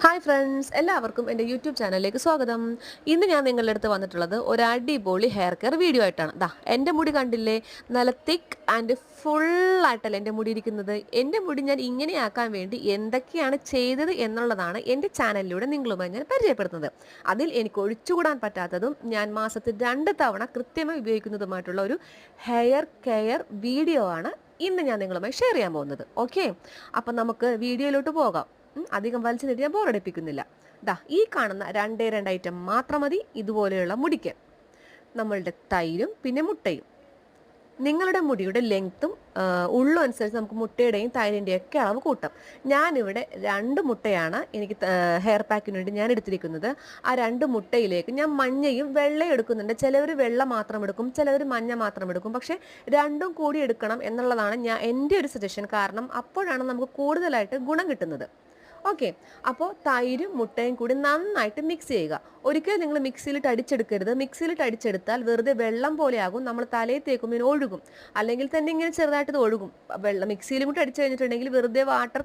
Hi friends എല്ലാവർക്കും എന്റെ YouTube ചാനലിലേക്ക് സ്വാഗതം. ഇന്ന് ഞാൻ നിങ്ങളുടെ അടുത്ത് വന്നിട്ടുള്ളത് ഒരു അടിപൊളി ഹെയർ കെയർ വീഡിയോ ആയിട്ടാണ്. ദാ എന്റെ മുടി കണ്ടില്ലേ? നല്ല തിക്ക് ആൻഡ് ഫുള്ളായിട്ടല്ല എന്റെ മുടി ഇരിക്കുന്നത്. എന്റെ മുടി ഞാൻ ഇങ്ങനെയാക്കാൻ വേണ്ടി എന്തൊക്കെയാണ് ചെയ്തത് എന്നുള്ളതാണ് എന്റെ ചാനലിലൂടെ നിങ്ങളുമായി ഞാൻ പരിചയപ്പെടുത്തുന്നത്. അതിൽ എനിക്ക് ഒഴിച്ചുകൂടാൻ പറ്റാത്തതും ഞാൻ മാസത്തിൽ രണ്ട് തവണ കൃത്യമായി ഉപയോഗിക്കുന്നതുമായിട്ടുള്ള ഒരു ഹെയർ കെയർ വീഡിയോ ആണ് ഇന്ന് ഞാൻ നിങ്ങളുമായി ഷെയർ ചെയ്യാൻ പോകുന്നത്. ഓക്കെ അപ്പം നമുക്ക് വീഡിയോയിലോട്ട് പോകാം. അധികം വലിച്ചു നീട്ടി ഞാൻ ബോറടിപ്പിക്കുന്നില്ല ദാ ഈ കാണുന്ന രണ്ടേ രണ്ട് ഐറ്റം മാത്രം മതി ഇതുപോലെയുള്ള മുടിക്ക്. നമ്മളുടെ തൈരും പിന്നെ മുട്ടയും. നിങ്ങളുടെ മുടിയുടെ ലെങ്ത്തും ഉള്ളു അനുസരിച്ച് നമുക്ക് മുട്ടയുടെയും തൈരിന്റെയും ഒക്കെ അളവ് കൂട്ടാം. ഞാനിവിടെ രണ്ട് മുട്ടയാണ് എനിക്ക് ഹെയർ പാക്കിന് വേണ്ടി ഞാൻ എടുത്തിരിക്കുന്നത്. ആ രണ്ട് മുട്ടയിലേക്ക് ഞാൻ മഞ്ഞയും വെള്ളയും എടുക്കുന്നുണ്ട്. ചിലവർ വെള്ള മാത്രം എടുക്കും ചിലവർ മഞ്ഞ മാത്രം എടുക്കും. പക്ഷേ രണ്ടും കൂടി എടുക്കണം എന്നുള്ളതാണ് ഞാൻ എന്റെ ഒരു സജഷൻ കാരണം അപ്പോഴാണ് നമുക്ക് കൂടുതലായിട്ട് ഗുണം കിട്ടുന്നത്. ഓക്കെ അപ്പോൾ തൈരും മുട്ടയും കൂടി നന്നായിട്ട് മിക്സ് ചെയ്യുക. ഒരിക്കലും നിങ്ങൾ മിക്സിയിലിട്ട് അടിച്ചെടുക്കരുത്. മിക്സിയിലിട്ട് അടിച്ചെടുത്താൽ വെറുതെ വെള്ളം പോലെയാകും. നമ്മൾ തലയിൽ തേക്കുമ്പോൾ ഒഴുകും. അല്ലെങ്കിൽ തന്നെ ഇങ്ങനെ ചെറുതായിട്ട് ഒഴുകും. വെള്ളം മിക്സിയിലും കൂടി അടിച്ചു കഴിഞ്ഞിട്ടുണ്ടെങ്കിൽ വെറുതെ വാട്ടർ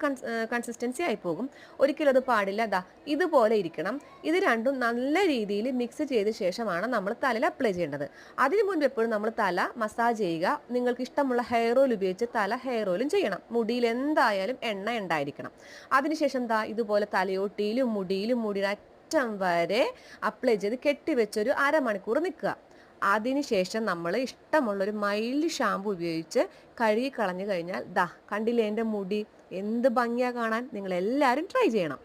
കൺസിസ്റ്റൻസി ആയി പോകും. ഒരിക്കലും അത് പാടില്ല. അതാ ഇതുപോലെ ഇരിക്കണം. ഇത് രണ്ടും നല്ല രീതിയിൽ മിക്സ് ചെയ്ത ശേഷമാണ് നമ്മൾ തലയിൽ അപ്ലൈ ചെയ്യേണ്ടത്. അതിനു മുൻപ് എപ്പോഴും നമ്മൾ തല മസാജ് ചെയ്യുക. നിങ്ങൾക്ക് ഇഷ്ടമുള്ള ഹെയർ ഓയിൽ ഉപയോഗിച്ച് തല ഹെയർ ഓയിലും ചെയ്യണം. മുടിയിൽ എന്തായാലും എണ്ണ ഉണ്ടായിരിക്കണം. അതിനുശേഷം ദാ ഇതുപോലെ തലയോട്ടിയിലും മുടിയിലും മുടിയുടെ അറ്റം വരെ അപ്ലൈ ചെയ്ത് കെട്ടിവെച്ചൊരു അരമണിക്കൂർ നിൽക്കുക അതിനുശേഷം നമ്മൾ ഇഷ്ടമുള്ളൊരു മൈൽഡ് ഷാമ്പു ഉപയോഗിച്ച് കഴുകി കളഞ്ഞു കഴിഞ്ഞാൽ ദാ കണ്ടില്ലേ എന്റെ മുടി? എന്ത് ഭംഗിയാണ് കാണാൻ? നിങ്ങളെല്ലാവരും ട്രൈ ചെയ്യണം.